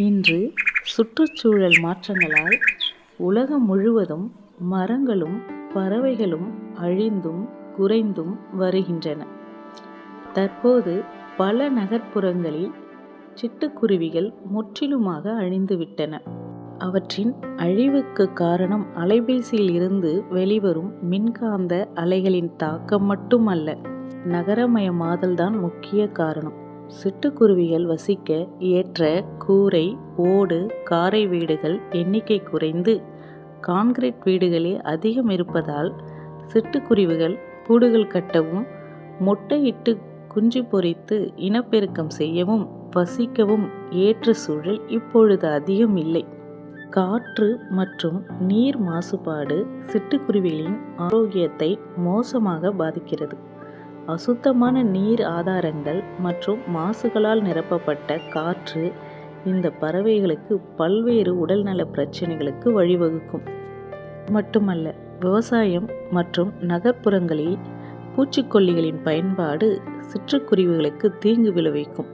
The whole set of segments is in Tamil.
இன்று சுற்றுச்சூழல் மாற்றங்களால் உலகம் முழுவதும் மரங்களும் பறவைகளும் அழிந்தும் குறைந்தும் வருகின்றன. தற்போது பல நகர்ப்புறங்களில் சிட்டுக்குருவிகள் முற்றிலுமாக அழிந்துவிட்டன. அவற்றின் அழிவுக்கு காரணம் அலைபேசியில் இருந்து வெளிவரும் மின்காந்த அலைகளின் தாக்கம் மட்டுமல்ல நகரமயமாதல்தான் முக்கிய காரணம். சிட்டுக்குருவிகள் வசிக்க ஏற்ற கூரை ஓடு காரை வீடுகள் எண்ணிக்கை குறைந்து கான்கிரீட் வீடுகளே அதிகம் இருப்பதால் சிட்டுக்குருவிகள் கூடுகள் கட்டவும் முட்டையிட்டு குஞ்சு பொரித்து இனப்பெருக்கம் செய்யவும் வசிக்கவும் ஏற்ற சூழல் இப்பொழுது அதிகம் இல்லை. காற்று மற்றும் நீர் மாசுபாடு சிட்டுக்குருவிகளின் ஆரோக்கியத்தை மோசமாக பாதிக்கிறது. அசுத்தமான நீர் ஆதாரங்கள் மற்றும் மாசுகளால் நிரப்பப்பட்ட காற்று இந்த பறவைகளுக்கு பல்வேறு உடல்நல பிரச்சனைகளுக்கு வழிவகுக்கும். மட்டுமல்ல விவசாயம் மற்றும் நகர்ப்புறங்களில் பூச்சிக்கொல்லிகளின் பயன்பாடு சிற்றுக்குருவிகளுக்கு தீங்கு விளைவிக்கும்.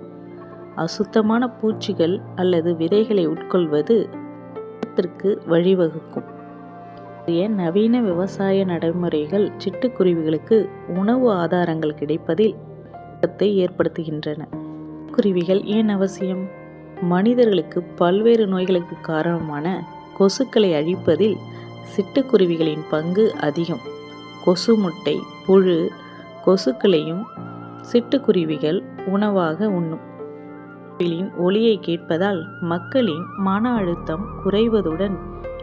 அசுத்தமான பூச்சிகள் அல்லது விதைகளை உட்கொள்வது வழிவகுக்கும். நவீன விவசாய நடைமுறைகள் சிட்டுக்குருவிகளுக்கு உணவு ஆதாரங்கள் கிடைப்பதில் ஏற்படுத்துகின்றன. குருவிகள் ஏன் அவசியம்? மனிதர்களுக்கு பல்வேறு நோய்களுக்கு காரணமான கொசுக்களை அழிப்பதில் சிட்டுக்குருவிகளின் பங்கு அதிகம். கொசு முட்டை புழு கொசுக்களையும் சிட்டுக்குருவிகள் உணவாக உண்ணும். ஒளியை கேட்பதால் மக்களின் மன அழுத்தம் குறைவதுடன்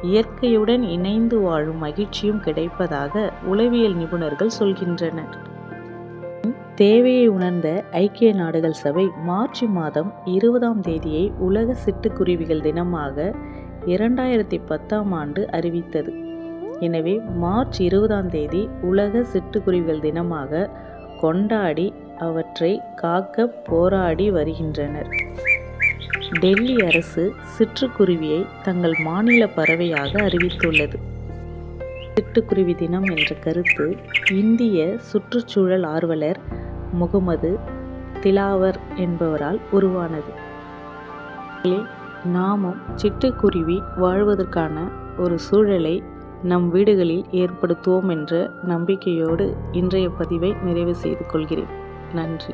இயற்கையுடன் இணைந்து வாழும் மகிழ்ச்சியும் கிடைப்பதாக உளவியல் நிபுணர்கள் சொல்கின்றனர். தேவையை உணர்ந்த ஐக்கிய நாடுகள் சபை மார்ச் மாதம் இருபதாம் தேதியை உலக சிட்டுக்குருவிகள் தினமாக இரண்டாயிரத்தி பத்தாம் ஆண்டு அறிவித்தது. எனவே மார்ச் இருபதாம் தேதி உலக சிட்டுக்குருவிகள் தினமாக கொண்டாடி அவற்றை காக்க போராடி வருகின்றனர். டெல்லி அரசு சிற்றுக்குருவியை தங்கள் மாநில பறவையாக அறிவித்துள்ளது. சிட்டுக்குருவி தினம் என்ற கருத்து இந்திய சுற்றுச்சூழல் ஆர்வலர் முகமது திலாவர் என்பவரால் உருவானது. நாமும் சிட்டுக்குருவி வாழ்வதற்கான ஒரு சூழலை நம் வீடுகளில் ஏற்படுத்துவோம் என்ற நம்பிக்கையோடு இன்றைய பதிவை நிறைவு செய்து கொள்கிறேன். நன்றி.